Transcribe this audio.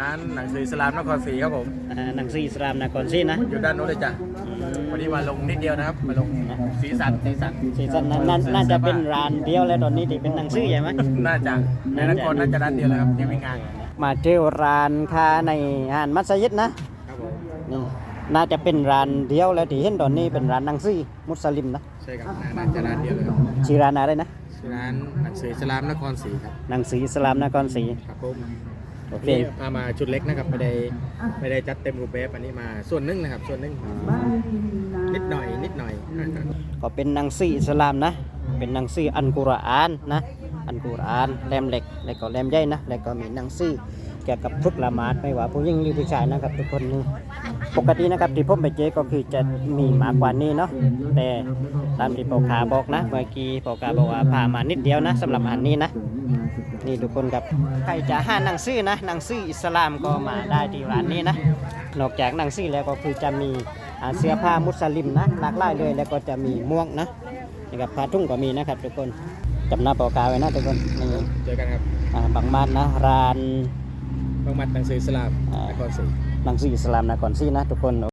ร้านหนังสืออิสลามนครศรีครับผมอ่าหนังสืออิสลามนครศรีนะอยู่ด้านโน้นเลยจ้ะอืมวันนี้มาลงนิดเดียวนะครับมาลงสีสันสีสันสีสันนั้นน่าน่าจะเป็นร้านเดียวแล้วตอนนี้ที่เป็นหนังสือใช่ไหม น่าจะในนครน่าจะร้านเดียวเลยครับที่วิ่งงานมาเที่ยวร้านค้าในห้านมัสยิดนะครับผมนี่น่าจะเป็นร้านเดียวแล้วที่เห็นตอนนี้เป็นร้านหนังสือมุสลิมนะใช่ครับน่าจะร้านเดียวเลยครับชื่อร้านอะไรนะชื่อร้านหนังสืออิสลามนครศรีครับหนังสืออิสลามนครศรี ครับผม โอเค นี่พามาชุดเล็กนะครับไม่ได้ไม่ได้จัดเต็มรูปแบบอันนี้มาส่วนหนึงนะครับส่วนหนึงนิดหน่อย นิดหน่อย ก็เป็นหนังสืออิสลามนะ เป็นหนังสืออันกุรอานนะ อันกุรอานเล่มเล็กแล้วก็เล่มใหญ่นะ แล้วก็มีหนังสือเกี่ยวกับทุกละหมาดไม่ว่าผู้หญิงหรือผู้ชายนะครับทุกคนนี่ ปกตินะครับที่ผมไปเจอก็คือจะมีมากกว่านี้เนาะแต่ตามที่ปอขาบอกนะ เมื่อกี้ปอขาบอกว่าพามานิดเดียวนะสำหรับอันนี้นะ นี่ทุกคนครับใครจะหาหนังสือนะหนังสืออิสลามก็มาได้ที่ร้านนี้นะ นอกจากหนังสือแล้วก็คือจะมีอ่าเสื้อผ้ามุสลิมนะหลากหลายเลยแล้วก็จะมีหม่วงนะนี่ครับผ้าทุ่งก็มีนะครับทุกคนจำหน้าปอกาไว้นะทุกคนนี่เจอกันครับอ่าบางมาดนะร้าน บางมัดหนังสืออิสลามนครศรีหนังสืออิสลามนครศรีนะทุกคน